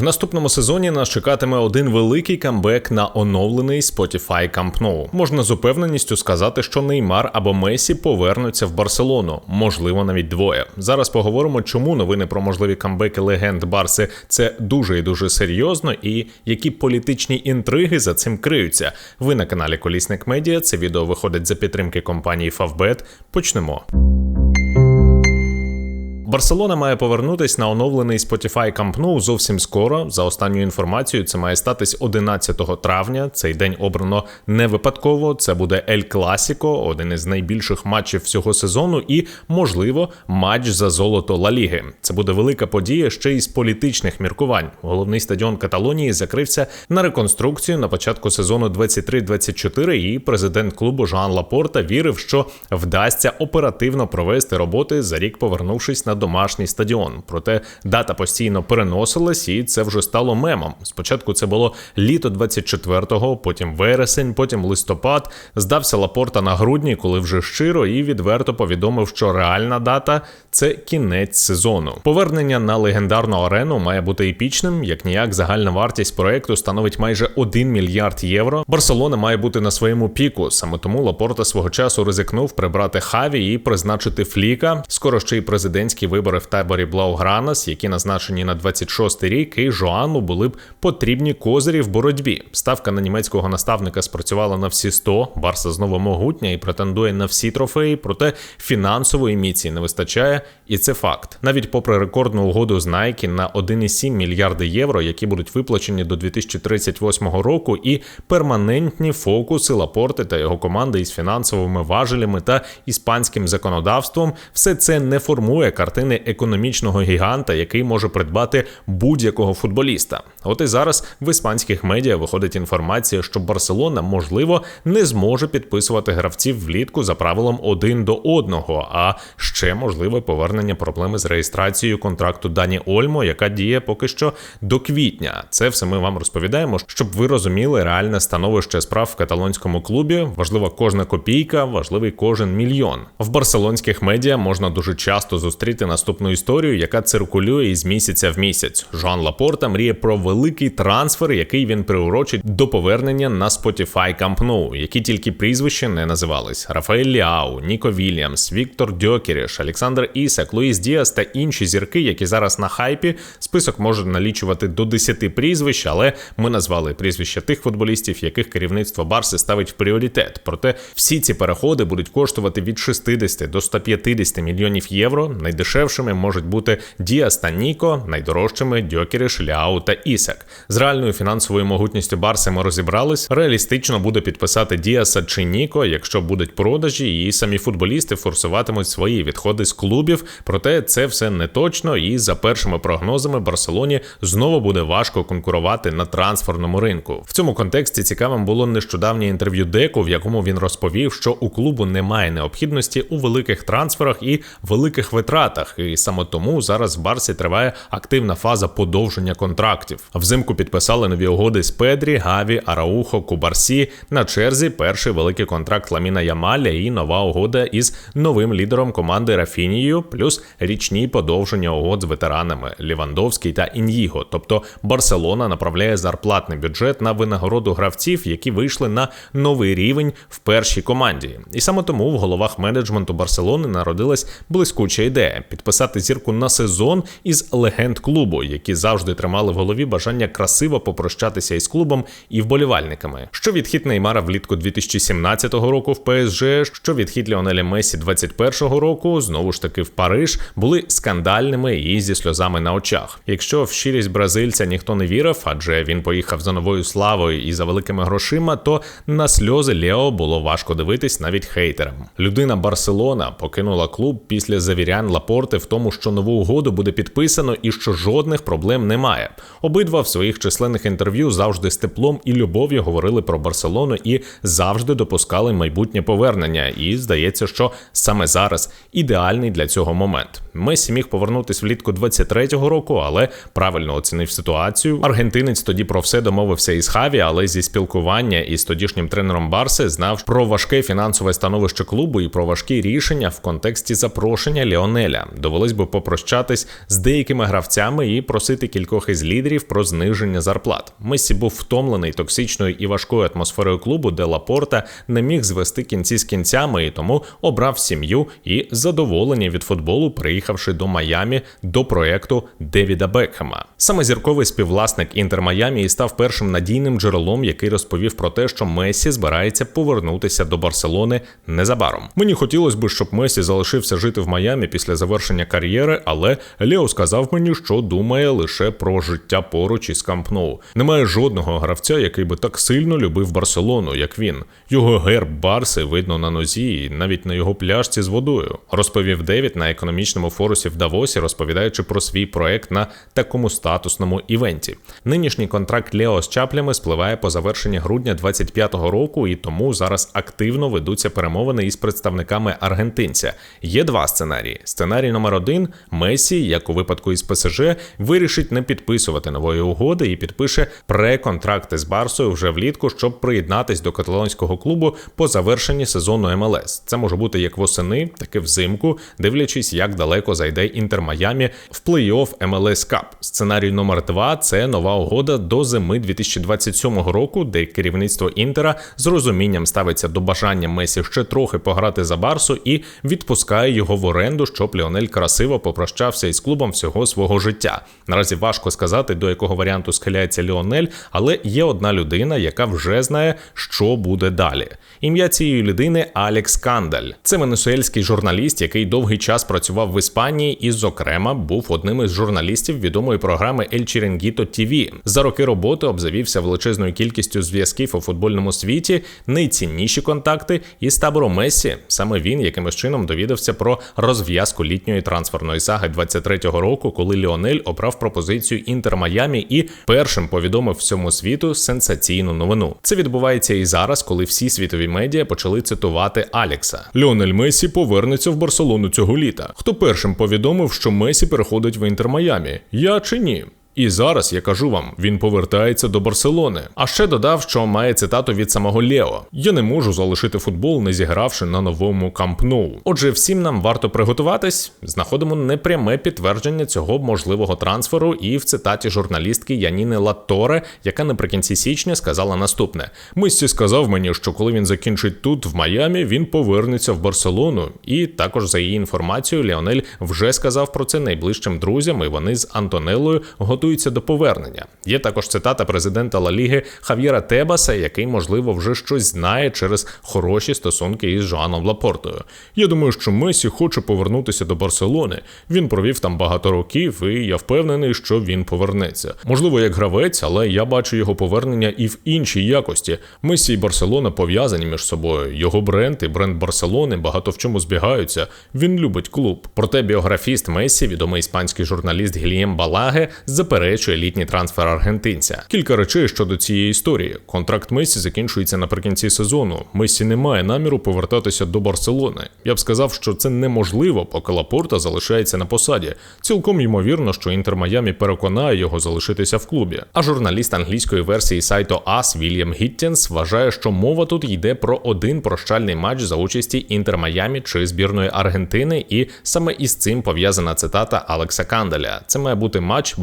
В наступному сезоні нас чекатиме один великий камбек на оновлений Spotify Camp Nou. Можна з упевненістю сказати, що Неймар або Месі повернуться в Барселону, можливо, навіть двоє. Зараз поговоримо, чому новини про можливі камбеки легенд Барси це дуже і дуже серйозно, і які політичні інтриги за цим криються. Ви на каналі Колісник Медіа. Це відео виходить за підтримки компанії Favbet. Почнемо. Барселона має повернутись на оновлений Spotify Camp Nou зовсім скоро. За останньою інформацією, це має статись 11 травня. Цей день обрано не випадково. Це буде Ель Класіко, один із найбільших матчів всього сезону, і, можливо, матч за золото Ла Ліги. Це буде велика подія ще й з політичних міркувань. Головний стадіон Каталонії закрився на реконструкцію на початку сезону 23-24 і президент клубу Жоан Лапорта вірив, що вдасться оперативно провести роботи за рік, повернувшись на домашній стадіон. Проте дата постійно переносилась, і це вже стало мемом. Спочатку це було літо 24-го, потім вересень, потім листопад. Здався Лапорта на грудні, коли вже щиро і відверто повідомив, що реальна дата це кінець сезону. Повернення на легендарну арену має бути епічним. Як ніяк, загальна вартість проекту становить майже 1 мільярд євро. Барселона має бути на своєму піку. Саме тому Лапорта свого часу ризикнув прибрати хаві і призначити фліка. Скоро ще й президентські президентські вибори в таборі Блаугранас, які назначені на 26-й рік, і Жоану були б потрібні козирі в боротьбі. Ставка на німецького наставника спрацювала на всі 100, Барса знову могутня і претендує на всі трофеї, проте фінансової міції не вистачає, і це факт. Навіть попри рекордну угоду з Nike на 1,7 мільярди євро, які будуть виплачені до 2038 року, і перманентні фокуси Лапорти та його команди із фінансовими важелями та іспанським законодавством, все це не формує картину картини економічного гіганта, який може придбати будь-якого футболіста. От і зараз в іспанських медіа виходить інформація, що Барселона, можливо, не зможе підписувати гравців влітку за правилом один до одного, а ще можливе повернення проблеми з реєстрацією контракту Дані Ольмо, яка діє поки що до квітня. Це все ми вам розповідаємо, щоб ви розуміли реальне становище справ в каталонському клубі. Важлива кожна копійка, важливий кожен мільйон. В барселонських медіа можна дуже часто зустріти наступну історію, яка циркулює із місяця в місяць. Жан Лапорта мріє про великий трансфер, який він приурочить до повернення на Spotify Camp Nou, які тільки прізвища не називались: Рафаель Ліау, Ніко Вільямс, Віктор Дьокеріш, Олександр Ісак, Луїс Діас та інші зірки, які зараз на хайпі. Список може налічувати до 10 прізвищ, але ми назвали прізвища тих футболістів, яких керівництво Барси ставить в пріоритет. Проте всі ці переходи будуть коштувати від 60 до 150 мільйонів євро. Найдешевше Найдешевшими можуть бути Діас та Ніко, найдорожчими Дьокері, Шляу та Ісак. З реальною фінансовою могутністю Барси ми розібрались. Реалістично буде підписати Діаса чи Ніко, якщо будуть продажі, і самі футболісти форсуватимуть свої відходи з клубів. Проте це все не точно, і за першими прогнозами Барселоні знову буде важко конкурувати на трансферному ринку. В цьому контексті цікавим було нещодавнє інтерв'ю Деку, в якому він розповів, що у клубу немає необхідності у великих трансферах і великих витратах контрактах, і саме тому зараз в Барсі триває активна фаза подовження контрактів. Взимку підписали нові угоди з Педрі, Гаві, Араухо, Кубарсі. На черзі перший великий контракт Ламіна Ямаля і нова угода із новим лідером команди Рафінією, плюс річні подовження угод з ветеранами Лівандовський та Ін'їго. Тобто Барселона направляє зарплатний бюджет на винагороду гравців, які вийшли на новий рівень в першій команді. І саме тому в головах менеджменту Барселони народилась блискуча ідея підписати зірку на сезон із легенд клубу, які завжди тримали в голові бажання красиво попрощатися із клубом і вболівальниками. Що відхід Неймара влітку 2017 року в ПСЖ, що відхід Ліонеля Месі 21-го року, знову ж таки в Париж, були скандальними і зі сльозами на очах. Якщо в щирість бразильця ніхто не вірив, адже він поїхав за новою славою і за великими грошима, то на сльози Лео було важко дивитись навіть хейтерам. Людина Барселона покинула клуб після завірян Лапорт Лапорти в тому, що нову угоду буде підписано і що жодних проблем немає. Обидва в своїх численних інтерв'ю завжди з теплом і любов'ю говорили про Барселону і завжди допускали майбутнє повернення. І здається, що саме зараз ідеальний для цього момент. Месі міг повернутися влітку 23-го року, але правильно оцінив ситуацію. Аргентинець тоді про все домовився із Хаві, але зі спілкування із тодішнім тренером Барси знав про важке фінансове становище клубу і про важкі рішення в контексті запрошення Ліонеля. Довелось би попрощатись з деякими гравцями і просити кількох із лідерів про зниження зарплат. Месі був втомлений токсичною і важкою атмосферою клубу, де Лапорта не міг звести кінці з кінцями і тому обрав сім'ю і задоволення від футболу, приїхавши до Майамі до проекту Девіда Бекхема. Саме зірковий співвласник Інтер Майамі і став першим надійним джерелом, який розповів про те, що Месі збирається повернутися до Барселони незабаром. Мені хотілося б, щоб Месі залишився жити в Майамі після завершення кар'єри, але Лео сказав мені, що думає лише про життя поруч із Камп. Немає жодного гравця, який би так сильно любив Барселону, як він. Його герб Барси видно на нозі, і навіть на його пляшці з водою. Розповів Девід на економічному форусі в Давосі, розповідаючи про свій проект на такому статусному івенті. Нинішній контракт Лео з чаплями спливає по завершенні грудня 25-го року, і тому зараз активно ведуться перемовини із представниками аргентинця. Є два сценарії. Сценарій номер один: Месі, як у випадку із ПСЖ, вирішить не підписувати нової угоди і підпише преконтракти з Барсою вже влітку, щоб приєднатись до каталонського клубу по завершенні сезону МЛС. Це може бути як восени, так і взимку, дивлячись, як далеко зайде Інтер Майамі в плей-офф МЛС Кап. Сценарій номер два це нова угода до зими 2027 року, де керівництво Інтера з розумінням ставиться до бажання Месі ще трохи пограти за Барсу і відпускає його в оренду, щоб Ліонель красиво попрощався із клубом всього свого життя. Наразі важко сказати, до якого варіанту схиляється Ліонель, але є одна людина, яка вже знає, що буде далі. Ім'я цієї людини Алекс Кандаль. Це венесуельський журналіст, який довгий час працював в Іспанії і, зокрема, був одним із журналістів відомої програми El Chiringuito TV. За роки роботи обзавівся величезною кількістю зв'язків у футбольному світі, найцінніші контакти із табором Месі. Саме він якимось чином довідався про розв'язку літньої трансферної саги 23-го року, коли Ліонель обрав пропозицію Інтер Майамі і першим повідомив всьому світу сенсаційну новину. Це відбувається і зараз, коли всі світові медіа почали цитувати Алекса. Ліонель Месі повернеться в Барселону цього літа. Хто першим повідомив, що Месі переходить в Інтер Майамі? Я чи ні? І зараз я кажу вам, він повертається до Барселони. А ще додав, що має цитату від самого Лео: Я не можу залишити футбол, не зігравши на новому Камп Ноу. Отже, всім нам варто приготуватись. Знаходимо непряме підтвердження цього можливого трансферу, і в цитаті журналістки Яніни Латторе, яка наприкінці січня сказала наступне: Мисті сказав мені, що коли він закінчить тут, в Майамі, він повернеться в Барселону. І також за її інформацією, Леонель вже сказав про це найближчим друзям, і вони з Антонелою готують готуються до повернення. Є також цитата президента Ла Ліги Хав'єра Тебаса, який, можливо, вже щось знає через хороші стосунки із Жоаном Лапортою. Я думаю, що Месі хоче повернутися до Барселони. Він провів там багато років, і я впевнений, що він повернеться. Можливо, як гравець, але я бачу його повернення і в іншій якості. Месі і Барселона пов'язані між собою. Його бренд і бренд Барселони багато в чому збігаються. Він любить клуб. Проте біографіст Месі, відомий іспанський журналіст Гілієм Балаге, заперечує літній трансфер аргентинця. Кілька речей щодо цієї історії. Контракт Месі закінчується наприкінці сезону. Месі не має наміру повертатися до Барселони. Я б сказав, що це неможливо, поки Лапорта залишається на посаді. Цілком ймовірно, що Інтер Майамі переконає його залишитися в клубі. А журналіст англійської версії сайту АС Вільям Гіттінс вважає, що мова тут йде про один прощальний матч за участі Інтер Майамі чи збірної Аргентини, і саме із цим пов'язана цитата Алекса Канделя. Це має бути матч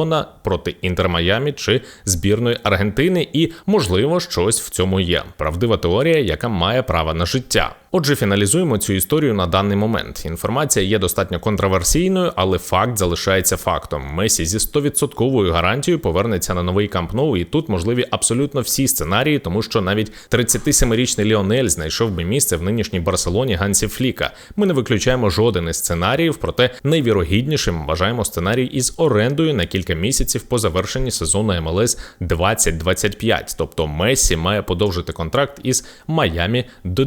Барселона проти Інтер Майамі чи збірної Аргентини, і можливо щось в цьому є. Правдива теорія, яка має право на життя. Отже, фіналізуємо цю історію на даний момент. Інформація є достатньо контроверсійною, але факт залишається фактом. Месі зі 100% гарантією повернеться на новий Камп Ноу, і тут можливі абсолютно всі сценарії, тому що навіть 37-річний Ліонель знайшов би місце в нинішній Барселоні Гансі Фліка. Ми не виключаємо жоден із сценаріїв, проте найвірогіднішим вважаємо сценарій із орендою на кілька місяців по завершенні сезону МЛС 2025. Тобто Месі має подовжити контракт із Майамі до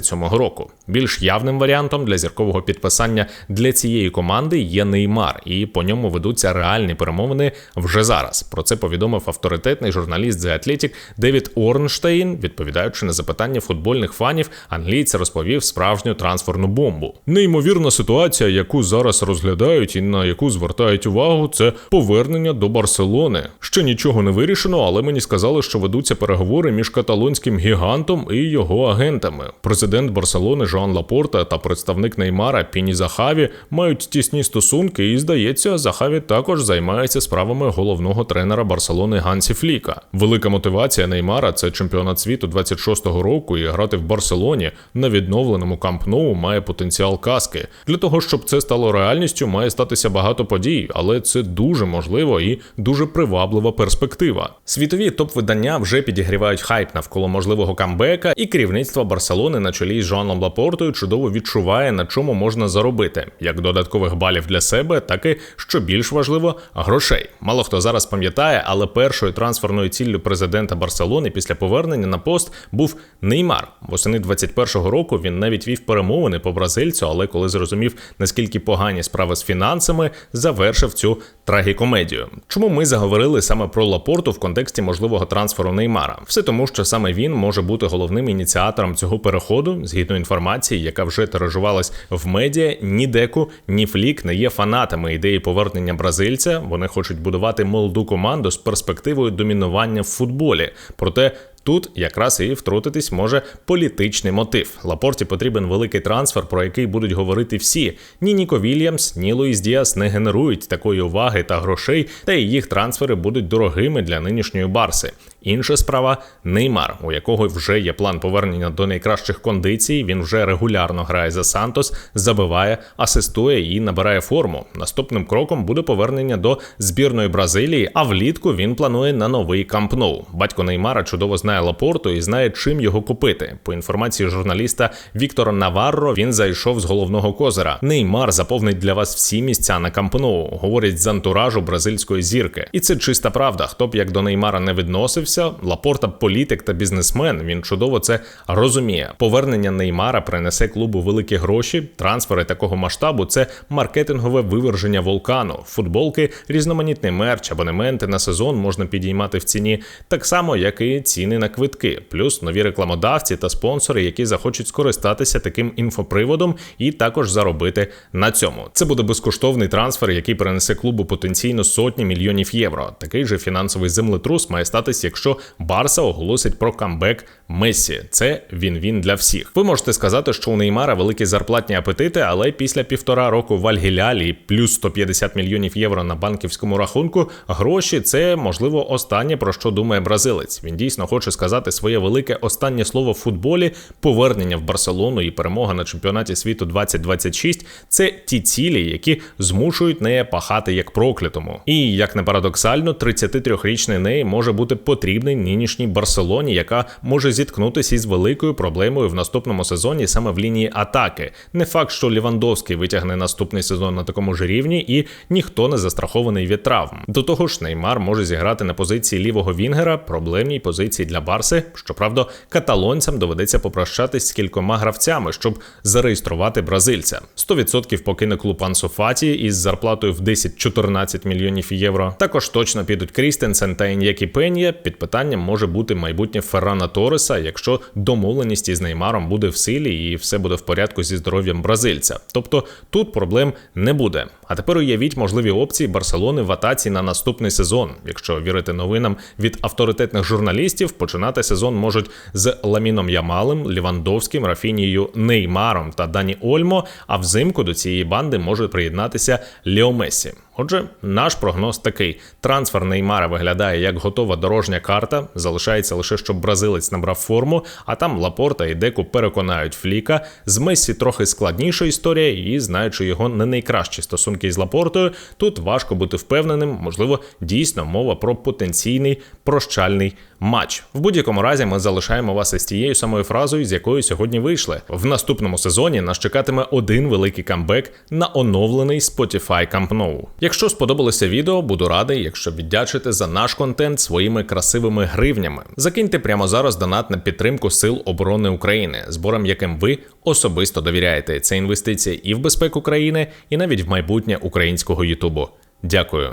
2027 року. Більш явним варіантом для зіркового підписання для цієї команди є Неймар, і по ньому ведуться реальні перемовини вже зараз. Про це повідомив авторитетний журналіст The Athletic Девід Орнштейн, відповідаючи на запитання футбольних фанів, англійць розповів справжню трансферну бомбу. Неймовірна ситуація, яку зараз розглядають і на яку звертають увагу, це повернення до Барселони. Ще нічого не вирішено, але мені сказали, що ведуться переговори між каталонським гігантом і його агентами. Президент Барселони Жоан Лапорта та представник Неймара Піні Захаві мають тісні стосунки, і здається, Захаві також займається справами головного тренера Барселони Гансі Фліка. Велика мотивація Неймара це чемпіонат світу 26-го року, і грати в Барселоні на відновленому Камп Ноу має потенціал каски. Для того щоб це стало реальністю, має статися багато подій, але це дуже можливо і дуже приваблива перспектива. Світові топ-видання вже підігрівають хайп навколо можливого камбека, і керівництво Барселони на чолі з Жоаном Лапортою чудово відчуває, на чому можна заробити, як додаткових балів для себе, так і що більш важливо грошей. Мало хто зараз пам'ятає, але першою трансферною ціллю президента Барселони після повернення на пост був Неймар. Восени 21-го року він навіть вів перемовини по бразильцю, але коли зрозумів наскільки погані справи з фінансами, завершив цю трагікомедію. Чому ми заговорили саме про Лапорту в контексті можливого трансферу Неймара? Все тому, що саме він може бути головним ініціатором цього переходу, згідно інформації, яка вже тиражувалась в медіа. Ні деку, ні флік не є фанатами ідеї повернення бразильця. Вони хочуть будувати молоду команду з перспективою домінування в футболі. Проте Тут якраз і втрутитись може політичний мотив. Лапорті потрібен великий трансфер, про який будуть говорити всі. Ні Ніко Вільямс, ні Луїс Діас не генерують такої уваги та грошей, та і їх трансфери будуть дорогими для нинішньої барси. Інша справа Неймар, у якого вже є план повернення до найкращих кондицій. Він вже регулярно грає за Сантос, забиває, асистує і набирає форму. Наступним кроком буде повернення до збірної Бразилії. А влітку він планує на новий кампноу. Батько Неймара чудово знає Лапорту і знає, чим його купити. По інформації журналіста Віктора Наварро, він зайшов з головного козира. Неймар заповнить для вас всі місця на кампноу, говорять з антуражу бразильської зірки. І це чиста правда. Хто б як до Неймара не відносився відбувся. Лапорта політик та бізнесмен. Він чудово це розуміє. Повернення Неймара принесе клубу великі гроші. Трансфери такого масштабу це маркетингове виверження вулкану, футболки, різноманітний мерч, абонементи на сезон можна підіймати в ціні, так само як і ціни на квитки, плюс нові рекламодавці та спонсори, які захочуть скористатися таким інфоприводом і також заробити на цьому. Це буде безкоштовний трансфер, який принесе клубу потенційно сотні мільйонів євро. Такий же фінансовий землетрус має статись, якщо якщо Барса оголосить про камбек Мессі. Це він-він для всіх. Ви можете сказати, що у Неймара великі зарплатні апетити, але після півтора року в Альгілялі плюс 150 мільйонів євро на банківському рахунку. Гроші це можливо останнє про що думає бразилець. Він дійсно хоче сказати своє велике останнє слово в футболі. Повернення в Барселону і перемога на чемпіонаті світу 2026 – це ті цілі, які змушують нея пахати як проклятому. І як не парадоксально, 33-річний неї може бути потрібний потрібний нинішній Барселоні, яка може зіткнутися із великою проблемою в наступному сезоні саме в лінії атаки. Не факт, що Лівандовський витягне наступний сезон на такому ж рівні, і ніхто не застрахований від травм. До того ж, Неймар може зіграти на позиції лівого Вінгера, проблемній позиції для Барси. Щоправда, каталонцям доведеться попрощатись з кількома гравцями, щоб зареєструвати бразильця. 100% покине клуб Ансу Фаті із зарплатою в 10-14 мільйонів євро. Також точно підуть Крістенсен та Ін'які Пенія. Під питанням може бути майбутнє Феррана Тореса, якщо домовленість із Неймаром буде в силі і все буде в порядку зі здоров'ям бразильця. Тобто тут проблем не буде. А тепер уявіть можливі опції Барселони в атаці на наступний сезон. Якщо вірити новинам від авторитетних журналістів, починати сезон можуть з Ламіном Ямалем, Лівандовським, Рафінією Неймаром та Дані Ольмо. А взимку до цієї банди може приєднатися Лео Мессі. Отже, наш прогноз такий: трансфер Неймара виглядає як готова дорожня карта. Залишається лише, щоб бразилець набрав форму, а там Лапорта і Деку переконають Фліка. З Месі трохи складніша історія, і знаючи його не найкращі стосунки з Лапортою, тут важко бути впевненим, можливо, дійсно мова про потенційний прощальний матч. В будь-якому разі ми залишаємо вас із тією самою фразою, з якою сьогодні вийшли. В наступному сезоні нас чекатиме один великий камбек на оновлений Spotify Camp Nou. Якщо сподобалося відео, буду радий, якщо віддячите за наш контент своїми красивими гривнями. Закиньте прямо зараз донат на підтримку Сил оборони України, зборам яким ви особисто довіряєте. Це інвестиція і в безпеку країни, і навіть в майбутнє українського Ютубу. Дякую.